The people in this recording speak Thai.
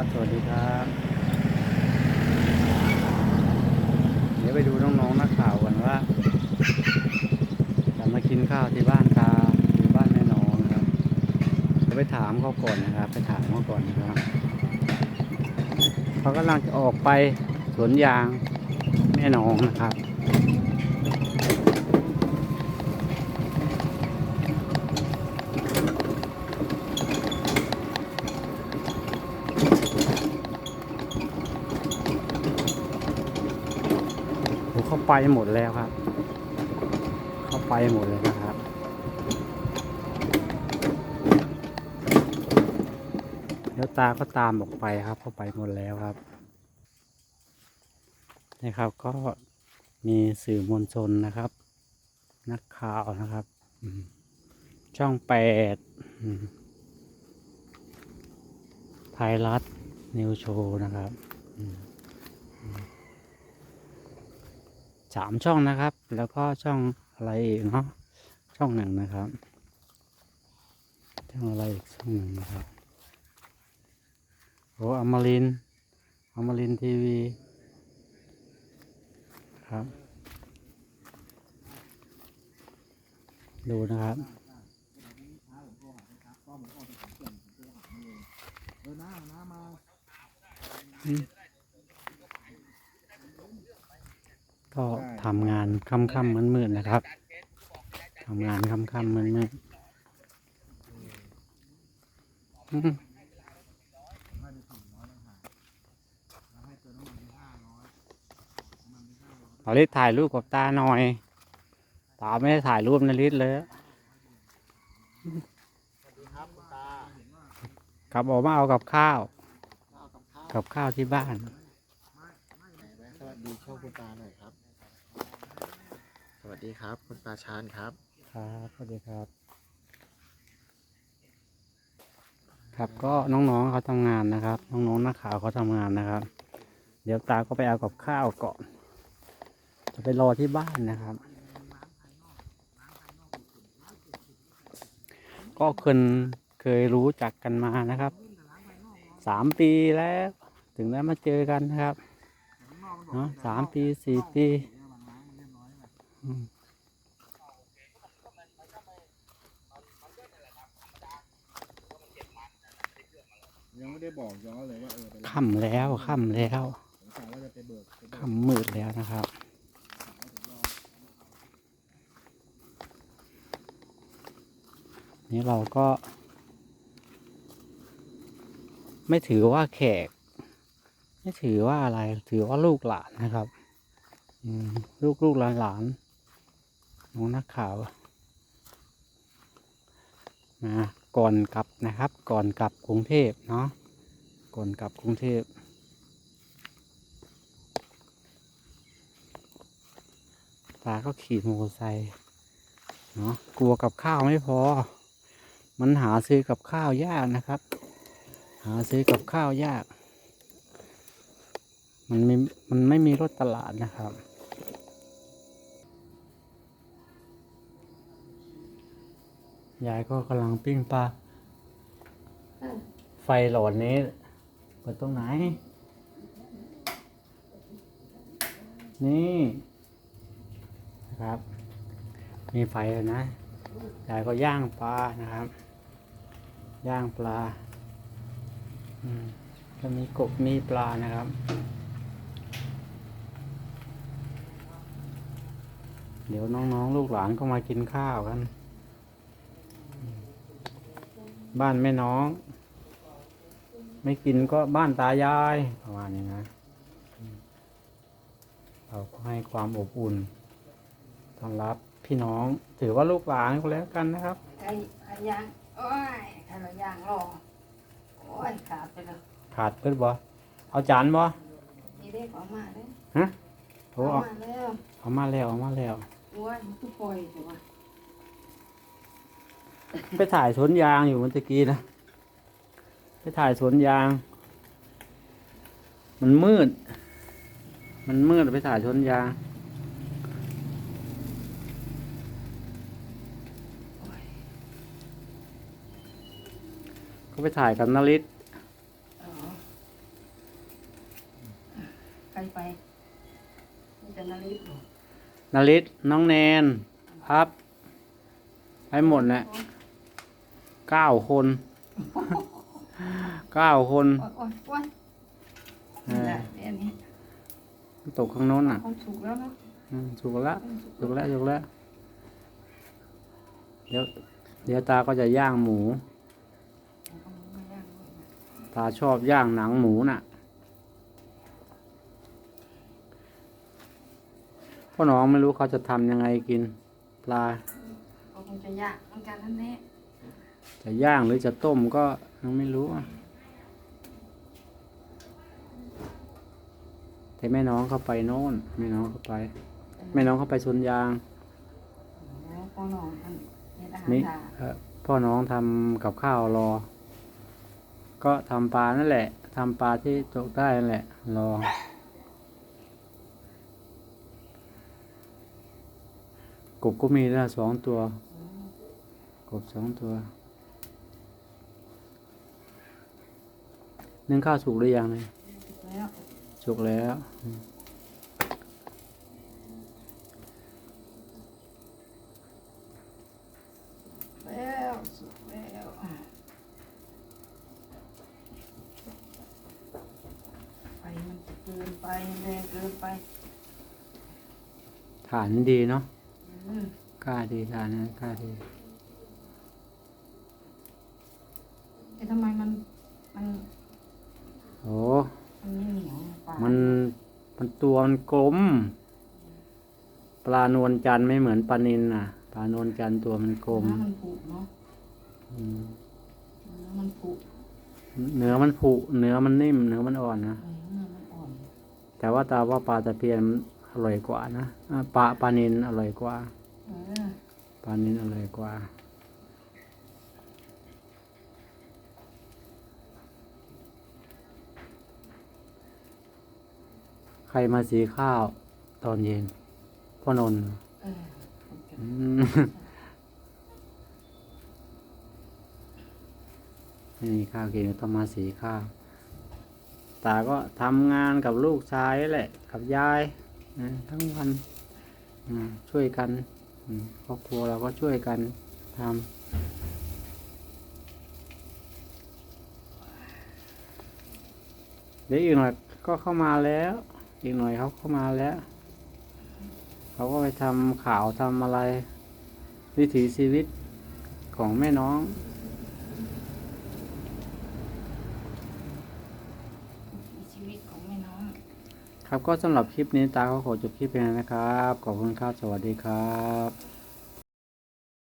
สวัสดีครับ เดี๋ยวไปดูน้องๆนักข่าวกันว่าจะมากินข้าวที่บ้านตาหรือบ้านแม่น้องนะครับเดี๋ยวไปถามเขาก่อนนะครับ ไปถามเขาก่อนนะครับเขากำลังจะออกไปสวนยางแม่น้องนะครับ เขาไปหมดแล้วครับ เขาไปหมดเลยนะครับ แล้วตาก็ตามออกไปครับ เขาไปหมดแล้วครับนี่ครับก็มีสื่อมวลชนนะครับ นักข่าวนะครับ ช่องแปดไทยรัฐนิวโชว์นะครับ สามช่องนะครับ แล้วก็ช่องอะไรอีกเนาะช่องหนึ่งนะครับช่องอะไรอีกช่องหนึ่งนะครับโอ้อมรินอมรินทีวีครับ ดูนะครับอืม ก็ทำงานค่ำค่ำมืดมืดๆนะครับทำงานค่ำค่ำมืดมืดๆอืมตอนนี้ถ่ายรูปกับตาหน่อย ตาไม่ได้ถ่ายรูปนาริศเลยกลับออกมาเอากับข้าว กับข้าวที่บ้าน สวัสดีช่องคุณตาหน่อยครับ สวัสดีครับ คุณตาชานครับ ครับสวัสดีครับ ครับก็น้องๆเขาทำงานนะครับ น้องๆนักข่าวเขาทำงานนะครับ เดี๋ยวตาก็ไปเอากับข้าวก่อน จะไปรอที่บ้านนะครับ ก็เคยเคยรู้จักกันมานะครับสามปีแล้ว ถึงได้มาเจอกันนะครับเนาะสามปีสี่ปี ยังไม่ได้บอกย้อนเลยว่าเออไปค่ำแล้วค่ำแล้วสงสัยว่าจะไปเบิกไปเบิกค่ำมืดแล้วนะครับ นี่เราก็ ไม่ถือว่าแขก ไม่ถือว่าอะไร ถือว่าลูกหลานนะครับ อืมลูกลูกหลานหลาน น้องนักข่าว มาก่อนกลับนะครับ ก่อนกลับกรุงเทพเนาะก่อนกลับกรุงเทพตาก็ขี่มอเตอร์ไซค์เนาะกลัวกับข้าวไม่พอ มันหาซื้อกับข้าวยากนะครับ หาซื้อกับข้าวยาก มันไม่มันไม่มีรถตลาดนะครับ ยายก็กำลังปิ้งปลาไฟหลอดนี้เปิดตรงไหน นี่นะครับ มีไฟแล้วนะยายก็ย่างปลานะครับ ย่างปลาอืมก็มีกบมีปลานะครับเดี๋ยวน้องๆ ลูกหลานก็มากินข้าวกัน บ้านแม่น้อง ไม่กินก็บ้านตายายประมาณนี้นะอืมเราก็ให้ความอบอุ่นต้อนรับพี่น้อง ถือว่าลูกหลานก็แล้วกันนะครับไอ้ไอ้ยางโอ้ยไอ้ละยางรอโอ้ยขาดไปแล้วขาดเพิ่นบ่เอาจานบ่นี่ได้ของมาเลยฮะโอ้เอาเอามาแล้วเอามาแล้วเอามาแล้วโอ้ยมันก็ปล่อยแต่ว่า ไปถ่ายสวนยางอยู่เมื่อกี้นะ ไปถ่ายสวนยาง มันมืด มันมืดไปถ่ายสวนยางก็ไปถ่ายกับนลิศเออรไปมีแต่นาริสอยู่นาริศน้องแนนพับให้หมดแหละ เก้าคนเก้าคนโอ๊ยโอ๊ยโอ๊ยเอนี่อแหละเดี๋ยวนี้ตกข้างโน้นอะคงสุกแล้วเนาะอืมสุกแล้วคงสุกสุกแล้วสุกแล้วเดี๋ยวเดี๋ยวตาก็จะย่างหมูเอามาย่างด้วยนะตาชอบย่างหนังหมูน่ะพ่อน้องไม่รู้เขาจะทำยังไงกิน ปลา ก็คงจะยากเหมือนกันนั่นแหละ จะย่างหรือจะต้มก็ยังไม่รู้อะแต่แม่น้องเขาไปโน่นแม่น้องเขาไป แม่น้องเขาไปสวนยางแล้วพ่อน้องท่านเฮ็ดอาหารนี่ทานเอ่อพ่อน้องทำกับข้าวรอ ก็ทำปลานั่นแหละทำปลาที่ตกได้นั่นแหละ รอกบก็มีแล้วสองตัว กบสองตัว นึ่งข้าวสุกหรือยังเนี่ยแล้วสุกแล้วแล้วสุกแล้วไฟมันจะเกินไปแรงเกินไปฐานดีเนาะอืมกล้าดีฐานนะกล้าดีแต่ทำไมมัน โอ้ มันไม่เหนียวปลา มัน มัน ตัวมันกลม ปลานวลจันทร์ไม่เหมือนปลานินน่ะปลานวลจันทร์ตัวมันกลม น้ำมันผุเนาะอืมน้ำมันผุเนื้อมันผุเนื้อมันนิ่ม เนื้อมันอ่อนนะ เออเนื้อมันอ่อน แต่ว่าตาว่าปลาตะเพียนมันอร่อยกว่านะอะปลาปลานินอร่อยกว่า เออ ปลานินอร่อยกว่า ใครมาสีข้าวตอนเย็นพ่อนนท์เหรอเอออืมไม่มีข้าวกินก็ต้องมาสีข้าวตาก็ทำงานกับลูกชายแหละ กับยายนะทั้งวันอืมช่วยกันอืมครอบครัวเราก็ช่วยกันทำเดี๋ยวอีกหน่อยก็เข้ามาแล้ว อีกหน่อยเขาเข้ามาแล้ว เขาก็ไปทำข่าวทำอะไร วิถีชีวิตของแม่น้องชีวิตของแม่น้อง ครับก็สำหรับคลิปนี้ตาก็ขอจบคลิปไปนะครับ ขอบคุณครับ สวัสดีครับ